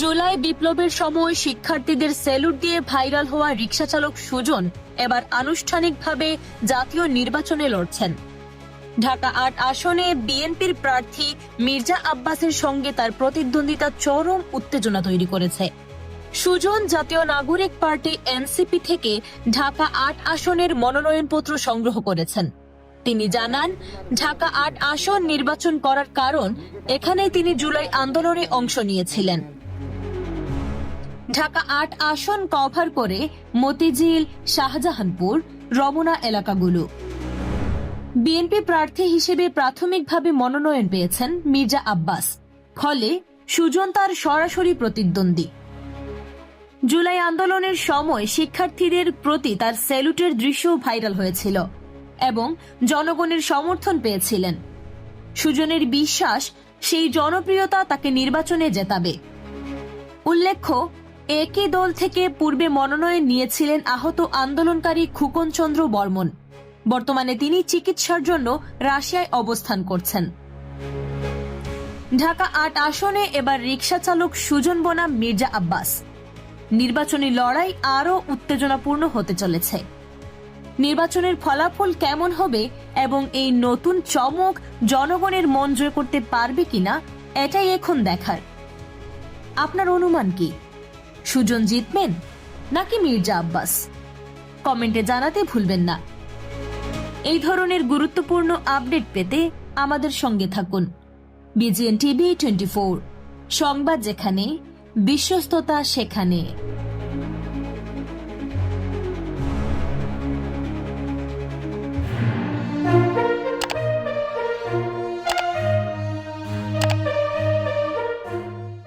জুলাই বিপ্লবের সময় শিক্ষার্থীদের সেলুট দিয়ে ভাইরাল হওয়া রিকশা চালক সুজন এবার আনুষ্ঠানিকভাবে জাতীয় নির্বাচনে লড়ছেন। ঢাকা আট আসনে বিএনপির প্রার্থী মির্জা আব্বাসের সঙ্গে তার প্রতিদ্বন্দ্বিতা চরম উত্তেজনা তৈরি করেছে। সুজন জাতীয় নাগরিক পার্টি এনসিপি থেকে ঢাকা আট আসনের মনোনয়নপত্র সংগ্রহ করেছেন। তিনি জানান, ঢাকা আট আসন নির্বাচন করার কারণ এখানে তিনি জুলাই আন্দোলনে অংশ নিয়েছিলেন। ঢাকা আট আসন কভার করে মতিঝিল, শাহজাহানপুর, রমনা এলাকাগুলো। বিএনপি প্রার্থী হিসেবে প্রাথমিকভাবে মনোনয়ন পেয়েছেন মির্জা আব্বাস। ফলে সুজন তার সরাসরি প্রতিদ্বন্দ্বী। জুলাই আন্দোলনের সময় শিক্ষার্থীদের প্রতি তার স্যালুটের দৃশ্যও ভাইরাল হয়েছিল এবং জনগণের সমর্থন পেয়েছিলেন। সুজনের বিশ্বাস, সেই জনপ্রিয়তা তাকে নির্বাচনে জেতাবে। উল্লেখ্য একই দল থেকে পূর্বে মনোনয়ন নিয়েছিলেন আহত আন্দোলনকারী খুকন চন্দ্র বর্মন। বর্তমানে তিনি চিকিৎসার জন্য রাশিয়ায় অবস্থান করছেন। ঢাকা আট আসনে এবার রিকশা চালক সুজন বনাম, মির্জা আব্বাস। নির্বাচনী লড়াই আরও উত্তেজনাপূর্ণ হতে চলেছে। নির্বাচনের ফলাফল কেমন হবে এবং এই নতুন চমক জনগণের মন জয় করতে পারবে কিনা, এটাই এখন দেখার। আপনার অনুমান কি? সুজন জিতবেন নাকি মির্জা আব্বাস? কমেন্টে জানাতে ভুলবেন না। এই ধরনের গুরুত্বপূর্ণ আপডেট পেতে আমাদের সঙ্গে থাকুন। বিজিএন টিভি টোয়েন্টি সংবাদ যেখানে, বিশ্বস্ততা সেখানে।